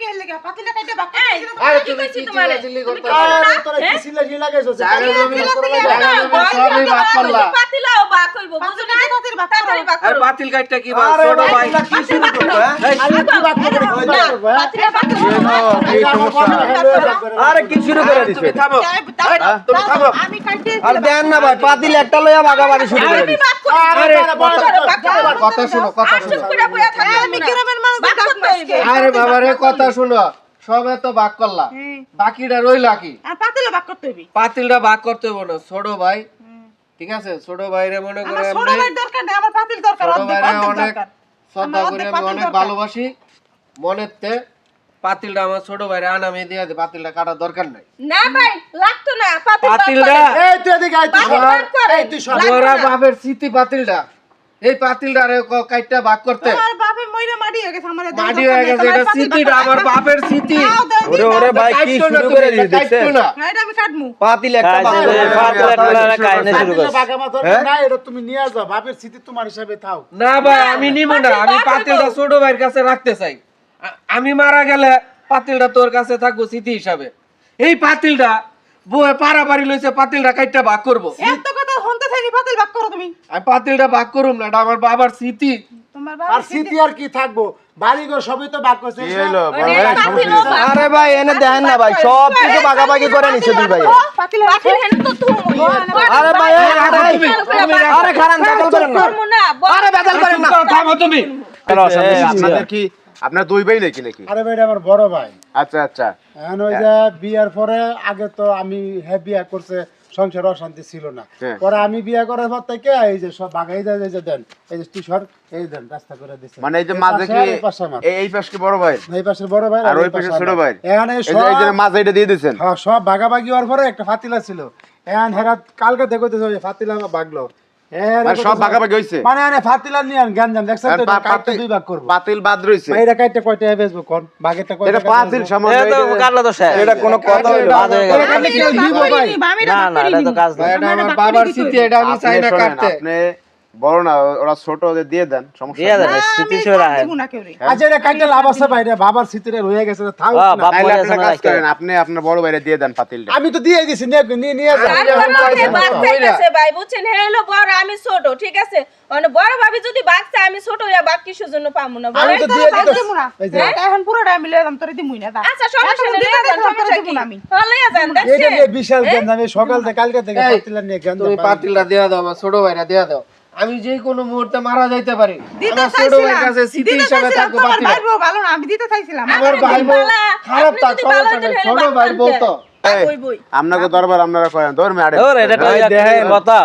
কে লেগে পাতিলে কাটে বাক আরে কি তুমি কি তোমারে? চিল্লাচিল্লি করতে কি আছো? বললা? আরে তোরা কি হ্যাঁ? সিলা লাগাইছো জায়গা জমি জায়গা জমি জায়গা না, জমি বয়স সবই যত ভাগ বাড়বে, করলা বাক হইব, বুঝো না? পাতিল বাক। তাড়াতাড়ি বাক আর। কাটটা কি বল ছোট ভাই ভাই কি শুরু করছ হ্যাঁ? কি করে পাতিলে বাক এই সমস্যা আরে কি শুরু করে দিছো তুমি থামো দাও, দাও, তুমি থামো। আমি কাটতে আর দেন না ভাই পাতিল একটা লইয়া ভাগাভাগি শুরু করে দিছো আরে বাক বাক। কথা শুনো কথা শুনো আমি। গ্রামের মানুষ আরে বাবা রে কথা শুনো সবে তো ভাগ করলা। বাকিটা রইলা কি। আর পাতিলে বাক করতে হইবে। পাতিলটা ভাগ করতে হবে না ছোট ভাই। ঠিক আছে? ছোট ভাইরে মনে করে আমার ছোট ভাই দরকার নেই আমার পাতিল দরকার ছোট অর্ধেক অনেক শ্রদ্ধা করি আমি অনেক ভালোবাসি। মনের তে পাতিলটা আমার ছোট ভাইরে আনামে দিয়ে দে পাতিলটা কাটার দরকার নাই। না ভাই, লাগতো না, পাতিল পাতিলটা এই তুই এদিকে আয় তুই সর। এই তুই সর। বাপের স্মৃতি পাতিলটা। এই পাতিলটা রে কাইটটা ভাগ করতে। মইরা মাটি হয়ে গেছে আমার মাটি গেছে এটা পাতিল আমার বাপের স্মৃতি দাও, দাও, ওরে ওরে ভাই কি শুরু করে এটা দেখছেন এটা আমি কাটমু পাতিল একটা কাজ ভাগাভাগি করে, শুরু পাতিল একটা দিয়েছে। লড়াই কাহিনী শুরু করছে। না এটা তুমি নিয়ে যাও বাপের স্মৃতি তোমার হিসাবে থাও। না ভাই আমি নিব না আমি পাতিলটা ছোট ভাইয়ের কাছে রাখতে চাই। আমি মারা গেলে পাতিলটা তোর কাছে থাকব স্মৃতি হিসাবে। এই পাতিলটা বউয়ে পারাপারি লইছে পাতিলটা কাইটটা ভাগ করব। এত কথা হনতে থাকি পাতিল বাক করো তুমি। আমি পাতিলটা ভাগ করুম না এটা আমার বাবার স্মৃতি আর বাবা স্মৃতি আর কি থাকব বাড়িঘর সবই তো বাক করছে আরে ভাই এনে দেখেন না ভাই সব কিছু ভাগাভাগি করে নিছে দুই ভাই পাতিল পাতিল হেন তো তুমি। আরে ভাই আরে খারান বেদল করেন না। আরে বেদল করেন না থামো তুমি আপনাদের কি আপনার দুই ভাই নাকি নাকি আরে ভাই আমার বড় ভাই আচ্ছা আচ্ছা এখন ওই যে বিয়ার পরে আগে তো আমি হ্যাঁ বিয়া করছে সংসার অশান্তি ছিল না। হ্যাঁ। পরে আমি বিয়ে করার পর থেকে এই যে সব বাগাই যায় যে দেন এই যে তুই সর এই দেন রাস্তা করে দিচ্ছে মানে এই যে মাঝে কি এই পাশে বড় ভাই? এই পাশে বড় ভাই আর ওই পাশে ছোট ভাই? এখানে সব এই যে মাঝে এটা দিয়ে দিয়েছেন? হ্যাঁ, সব ভাগাভাগি হওয়ার পরে একটা ফাতিলা ছিল। এখন হেরা কালকে দেখতেছে তো ফাতিলা ভাগলো সব কইতেছে- ভাগাভাগি হইছে। মানে এনে ফাতিলা নিয়ে আন জ্ঞান জান দেখছেন আর তো কাটতে দুই ভাগ করব। পাতিল বাদ রইছে। এটা কাটতে কয়টা ফেসবুক কোন? কয়টা এটা পাতিল সামান্য এটা তো এটা- কাটলে এটা কোনো কথা হইল বাদ হয়ে গেল। এটা কেউ দিব ভাই না না এটা তো কাজ না এটা আমার বাবার স্মৃতি এটা আমি চাই না কাটতে। আপনি বড় না ওরা ছোট ওদের দিয়ে দেন সমস্যা দিয়ে দেন আচ্ছা এটা লাভ আছে বাবার রয়ে গেছে হ্যাঁ, না। তাইলে আপনি কাজ করেন আপনি আপনার বড় ভাইরে দিয়ে দেন পাতিলটা আমি তো দিয়ে দিছি নিয়ে। চাইতেছে ভাই, বুঝছেন? হে বড়, আমি ছোট, ঠিক আছে? মানে বড় ভাবি যদি আমি ছোট হইয়া বাক কিসের জন্য পাবো না, আমি বলেন? তো দিয়ে তাই দিতেছি। দিব না এই যে। এটা এখন পুরোটা আমি লইলাম তোরে দিমুই না আচ্ছা, সমস্যা নেই, লইয়া যান, সমস্যা কি? আমি। হ্যাঁ, লইয়া যান, দেখছেন? যে বিশাল জ্ঞান আমি সকাল থেকে কালকে থেকে ফাতিলা নিয়ে জ্ঞান তুমি পাতিলটা দেয়া দাও ছোট ভাইরা দেয়া দাও আমি যে কোনো মুহূর্তে মারা যাইতে পারি। আমার ছোট ভাইয়ের কাছে স্মৃতি হিসাবে থাকব তোমার ভাই ভালো না আমি দিতে চাইছিলাম। আমার ভাই বউ খারাপ তার সমস্যা হইতেন, ছোট ভাই বলতো। আপনাকে দরবার আপনারা কয়েন কথা।